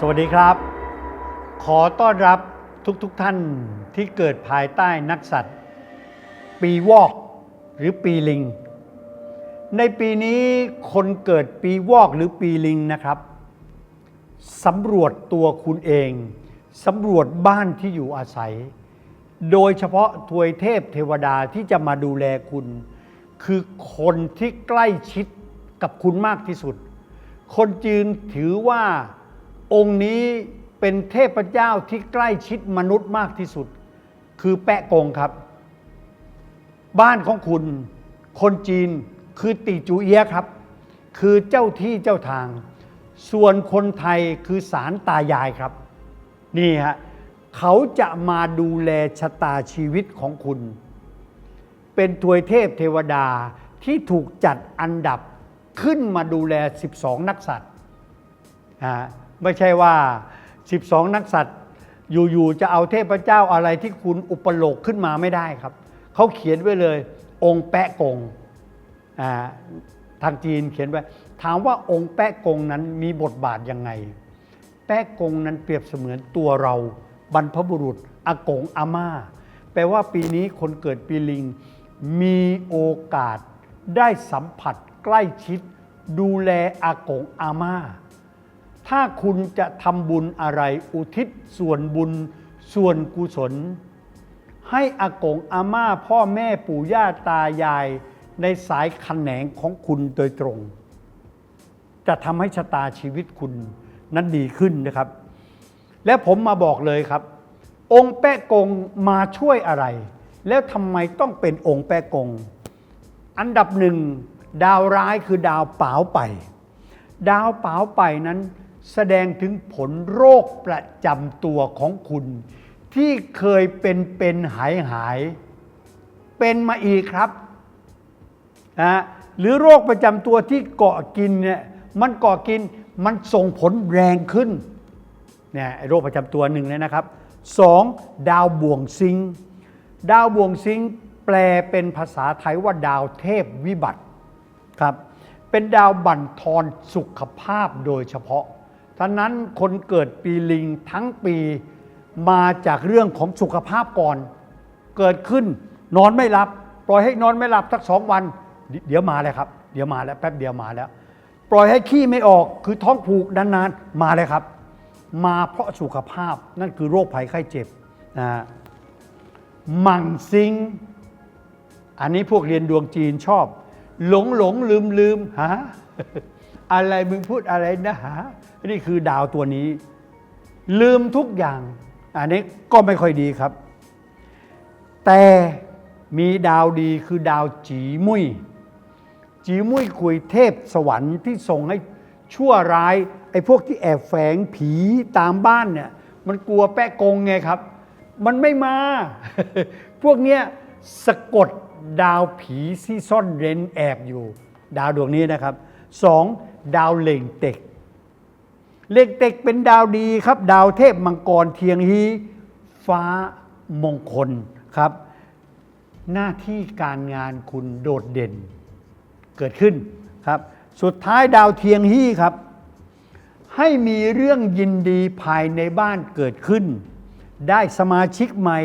สวัสดีครับ ขอต้อนรับทุกๆทท่านที่เกิดภายใต้นักสัตว์ ปีวอกหรือปีลิง ในปีนี้คนเกิดปีวอกหรือปีลิงนะครับสำรวจตัวคุณเองสำรวจบ้านที่อยู่อาศัย โดยเฉพาะทวยเทพเทวดาที่จะมาดูแลคุณ คือคนที่ใกล้ชิดกับคุณมากที่สุด คนจีนถือว่า องค์นี้เป็นเทพเจ้าที่ใกล้ชิดมนุษย์มากที่สุด คือแปะกงครับ บ้านของคุณคนจีนคือติจูเอียครับ คือเจ้าที่เจ้าทาง ส่วนคนไทยคือสารตายายครับ นี่ฮะเขาจะมาดูแลชะตาชีวิตของคุณ เป็นทวยเทพเทวดาที่ถูกจัดอันดับขึ้นมาดูแล 12 นักสัตว์อ่า ไม่ใช่ว่า 12 นักสัตว์อยู่ ๆ จะเอาเทพเจ้าอะไรที่คุณอุปโลกขึ้นมาไม่ได้ครับ เขาเขียนไว้เลย องค์แปะกงอ่าทางจีนเขียนไว้ถามว่าองค์แปะกงนั้นมีบทบาทยังไง แปะกงนั้นเปรียบเสมือนตัวเรา บรรพบุรุษอากงอาม่า แปลว่าปีนี้คนเกิดปีลิง มีโอกาสได้สัมผัสใกล้ชิด ดูแลอากงอาม่า ถ้าคุณจะทำบุญอะไรอุทิศส่วนบุญส่วนกุศล ให้อากงอาม่าพ่อแม่ปู่ย่าตายาย ในสายขนแหนงของคุณโดยตรง จะทำให้ชะตาชีวิตคุณนั้นดีขึ้นนะครับ และผมมาบอกเลยครับ องค์แปะกงมาช่วยอะไร แล้วทำไมต้องเป็นองค์แปะกง อันดับหนึ่งดาวร้ายคือดาวเปล่าไป ดาวเปล่าไปนั้น แสดงถึงผลโรคประจำตัวของคุณ ที่เคยเป็นเป็นหายหาย เป็นมาอีกครับนะหรือโรคประจำตัวที่เกาะกินเนี่ยมันเกาะกินมันส่งผลแรงขึ้นเนี่ยโรคประจำตัวหนึ่งเลยนะครับสองดาวบ่วงซิง ดาวบ่วงซิง แปลเป็นภาษาไทยว่าดาวเทพวิบัติครับ เป็นดาวบั่นทอนสุขภาพโดยเฉพาะ ท่านั้นคนเกิดปีลิงทั้งปีมาจากเรื่องของสุขภาพก่อน เกิดขึ้นนอนไม่หลับ ปล่อยให้นอนไม่หลับสักสองวัน เดี๋ยวมาเลยครับ เดี๋ยวมาแล้วแป๊บเดียวมาแล้ว ปล่อยให้ขี้ไม่ออกคือท้องผูกนานๆมาเลยครับ มาเพราะสุขภาพนั่นคือโรคภัยไข้เจ็บนะฮะมังซิง อันนี้พวกเรียนดวงจีนชอบ หลงหลงลืมลืมฮะ อะไรมึงพูดอะไรนะฮะนี่คือดาวตัวนี้ ลืมทุกอย่าง อันนี้ก็ไม่ค่อยดีครับ แต่มีดาวดีคือดาวจีมุยจีมุยคุยเทพสวรรค์ที่ส่งให้ชั่วร้ายไอ้พวกที่แอบแฝงผีตามบ้านเนี่ยมันกลัวแปะกงไงครับ มันไม่มา พวกเนี้ยสะกดดาวผีที่ซ่อนเร้นแอบอยู่ ดาวดวงนี้นะครับ สองดาวเล่งเต็ก เล็กเต็กเป็นดาวดีครับ ดาวเทพมังกรเทียงฮีฟ้ามงคลครับ หน้าที่การงานคุณโดดเด่นเกิดขึ้นครับ สุดท้ายดาวเทียงฮีครับ ให้มีเรื่องยินดีภายในบ้านเกิดขึ้น ได้สมาชิกใหม่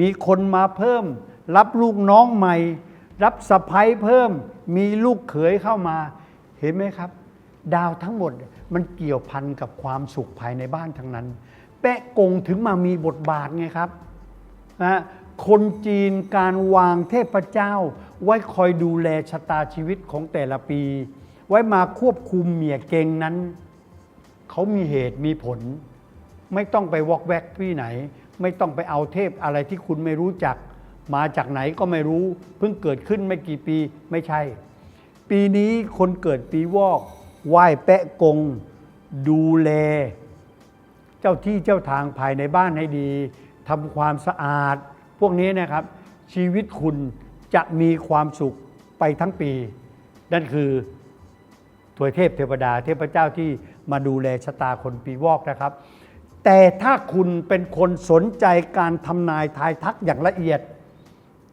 มีคนมาเพิ่ม รับลูกน้องใหม่ รับสะพ้ยเพิ่ม มีลูกเขยเข้ามา เห็นไหมครับ ดาวทั้งหมดมันเกี่ยวพันกับความสุขภายในบ้านทั้งนั้น แปะกงถึงมามีบทบาทไงครับนะคนจีนการวางเทพเจ้า ไว้คอยดูแลชะตาชีวิตของแต่ละปี ไว้มาควบคุมเมียเกงนั้น เขามีเหตุมีผล ไม่ต้องไปวอกแวกที่ไหน ไม่ต้องไปเอาเทพอะไรที่คุณไม่รู้จัก มาจากไหนก็ไม่รู้ เพิ่งเกิดขึ้นไม่กี่ปีไม่ใช่ ปีนี้คนเกิดปีวอกไหว้แปะกง ดูแล เจ้าที่เจ้าทางภายในบ้านให้ดีทำความสะอาด พวกนี้นะครับ ชีวิตคุณจะมีความสุขไปทั้งปี นั่นคือถวยเทพเทวดาเทพเจ้าที่มาดูแลชะตาคนปีวอกนะครับ แต่ถ้าคุณเป็นคนสนใจการทำนายทายทักอย่างละเอียด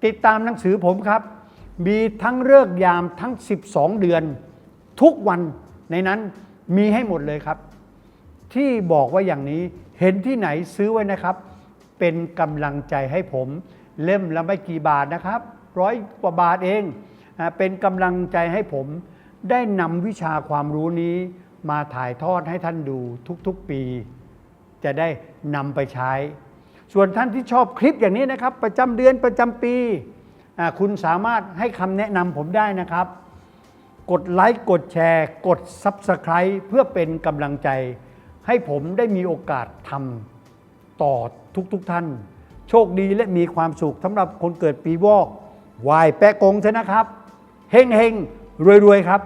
ติดตามหนังสือผมครับ มีทั้งเลิกยามทั้ง 12 เดือน ทุกวันในนั้นมีให้หมดเลยครับ ที่บอกว่าอย่างนี้เห็นที่ไหนซื้อไว้นะครับ เป็นกำลังใจให้ผม เล่มละไม่กี่บาทนะครับ ร้อยกว่าบาทเองเป็นกำลังใจให้ผม ได้นำวิชาความรู้นี้มาถ่ายทอดให้ท่านดูทุกๆปี จะได้นำไปใช้ ส่วนท่านที่ชอบคลิปอย่างนี้นะครับ ประจำเดือนประจำปี คุณสามารถให้คำแนะนำผมได้นะครับ กดไลค์กดแชร์ กด Subscribe เพื่อเป็นกำลังใจ ให้ผมได้มีโอกาสทำต่อทุกๆทท่าน โชคดีและมีความสุขสำหรับคนเกิดปีวอกวายแปะกงเถอะนะครับ เฮงเฮงรวยรวยๆครับ